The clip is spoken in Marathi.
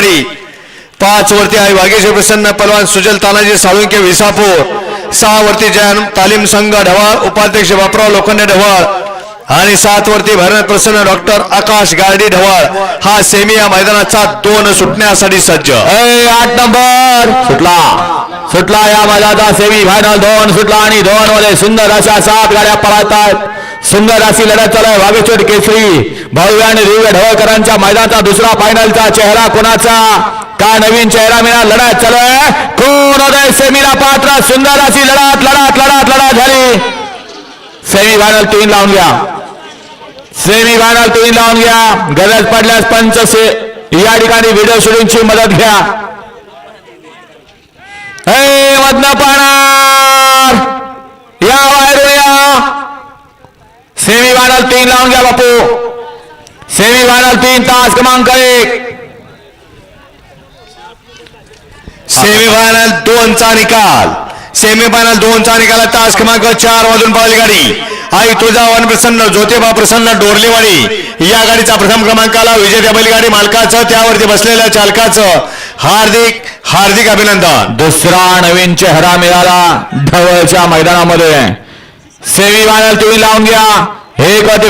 डोरलेवाडी पाच वरती आहे वागेश्वर प्रसन्न पलवान सुजल तानाजी साळुंके विसापूर. सहा वरती जयन तालीम संघ ढवाळ उपाध्यक्ष बापराव लोखंडे ढवाळ. आणि सात वरती भरण प्रसन्न डॉक्टर आकाश गार्डी ढवाळ. हा सेमी या मैदानाचा दोन सुटण्यासाठी सज्ज. आठ नंबर. सुटला. सुटला या मैदानाचा सेमी फायनल दोन सुटला आणि दोन मध्ये सुंदर अशा सात गाड्या पळतात सुंदर अशी लढत चालू आहे. वागेश्वर केसरी भव्य आणि दिव्य ढवळकरांच्या मैदानाचा दुसरा फायनलचा चेहरा कोणाचा? का नवीन चेहरा मिळा लढत चालू आहे. कोण होत सेमीला पात्र सुंदर अशी लढत लढत लढत लढत झाली. सेमी फायनल तीन लावून घ्या. सेमी फायनल तीन लावून घ्या. गरज पडल्यास पंच से या ठिकाणी व्हिडिओ शूटिंगची मदत घ्या. हे मधनं पाहणार या बाहेरून या सेमी फायनल तीन लावून घ्या बापू। सेमी फायनल तीन तास क्रमांक एक। सेमीफायनल दोनचा निकाल। सेमीफायनल दोनचा निकाल तास क्रमांक चार वाजून पळाली गाडी। आई तुझा प्रसन्न ज्योतिबा प्रसन्न डोरलेवाडी। या गाडीचा प्रथम क्रमांकाला विजेत्या बैलगाडी मालकाचं त्यावरती बसलेल्या चालकाचं हार्दिक हार्दिक अभिनंदन. दुसरा नवीन चेहरा मिळाला ढवळच्या मैदानामध्ये. सेमी फायनल तुम्ही लावून घ्या एक अट